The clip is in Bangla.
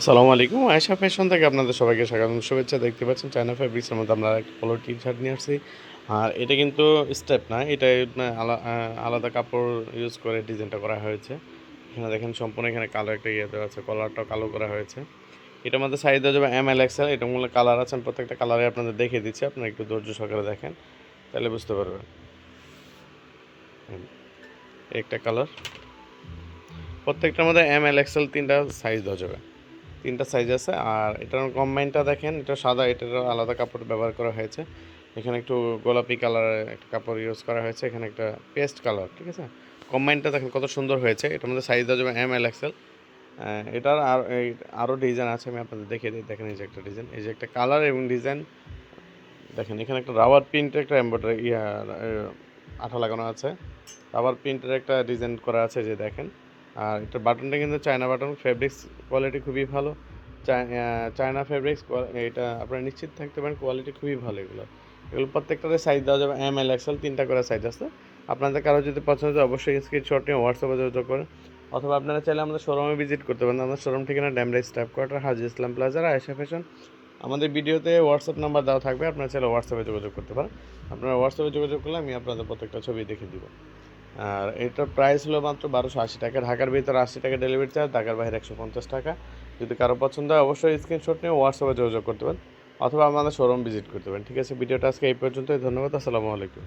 সালামু আলাইকুম। আয়সা ফ্যাশন থেকে আপনাদের সবাইকে স্বাগত শুভেচ্ছা দেখতে পাচ্ছেন চায়না ফ্যাব্রিক্সের মধ্যে আমরা একটা পলো টি শার্ট নিয়ে আসছি। আর এটা কিন্তু স্টেপ না, এটা আলা- আলাদা কাপড় ইউজ করে ডিজাইনটা করা হয়েছে। এখানে দেখেন সম্পূর্ণ এখানে কালো একটা ইয়ে দেওয়া আছে কলারটাও কালো করা হয়েছে। এটার মধ্যে সাইজ দেওয়া যাবে এম এল এক্সেল এটা মূলত কালার আছে প্রত্যেকটা কালারে আপনাদের দেখিয়ে দিচ্ছি আপনারা একটু ধৈর্য সহকারে দেখেন, তাহলে বুঝতে পারবেন। একটা কালার প্রত্যেকটার মধ্যে এম এল এক্সেল তিনটা সাইজ দেওয়া যাবে। তিনটা সাইজ আছে। আর এটার কম্বাইনটা দেখেন, এটা সাদা এটারও আলাদা কাপড় ব্যবহার করা হয়েছে। এখানে একটু গোলাপি কালারের একটা কাপড় ইউজ করা হয়েছে। এখানে একটা পেস্ট কালার ঠিক আছে? কম্বাইনটা দেখেন কত সুন্দর হয়েছে। এটার মধ্যে সাইজ দেওয়া যাবে এম এল এক্সেল এটার আর আরও ডিজাইন আছে, আমি আপনাদের দেখিয়ে দিই। দেখেন এই যে একটা ডিজাইন এই যে একটা কালার এবং ডিজাইন দেখেন, এখানে একটা রাবার প্রিন্টের একটা এম্ব্রয়ডারি আঠা লাগানো আছে। রাবার প্রিন্টের একটা ডিজাইন করা আছে যে দেখেন। আর এটার বাটনটা কিন্তু চায়না বাটন ফেব্রিক্স কোয়ালিটি খুবই ভালো। চায়না ফেব্রিক্স এটা আপনারা নিশ্চিত থাকতে পারেন কোয়ালিটি খুবই ভালো এগুলো। এগুলো প্রত্যেকটারে সাইজ দেওয়া যাবে এম এল এক্সেল তিনটা করে সাইজ আছে। আপনাদের কারও যদি পছন্দ হয়, অবশ্যই স্ক্রিনশট নিয়ে হোয়াটসঅ্যাপে যোগাযোগ করেন। অথবা আপনারা চাইলে আমাদের শোরুমে ভিজিট করতে পারেন। আমাদের শোরুম ঠিকানা ড্যামরাই স্টাফ কোয়ার্টার হাজি ইসলাম প্লাজার আয়সা ফ্যাশন আমাদের ভিডিওতে হোয়াটসঅ্যাপ নাম্বার দেওয়া থাকবে, আপনারা চাইলে হোয়াটসঅ্যাপে যোগাযোগ করতে পারেন। আপনারা হোয়াটসঅ্যাপে যোগাযোগ করলে আমি আপনাদের প্রত্যেকটা ছবি দেখে দিব। আর এটার প্রাইস হলো মাত্র বারোশো আশি টাকা। ঢাকার ভিতরে আশি টাকা ডেলিভারি চার্জ ঢাকার বাইরে একশো পঞ্চাশ টাকা। যদি কারও পছন্দ হয়, অবশ্যই স্ক্রিনশট নিয়ে হোয়াটসঅ্যাপে যোগাযোগ করতে পারেন, অথবা আমাদের শোরুম ভিজিট করতে পারেন। ঠিক আছে, ভিডিওটা আজকে এই পর্যন্তই। ধন্যবাদ, আসসালামু আলাইকুম।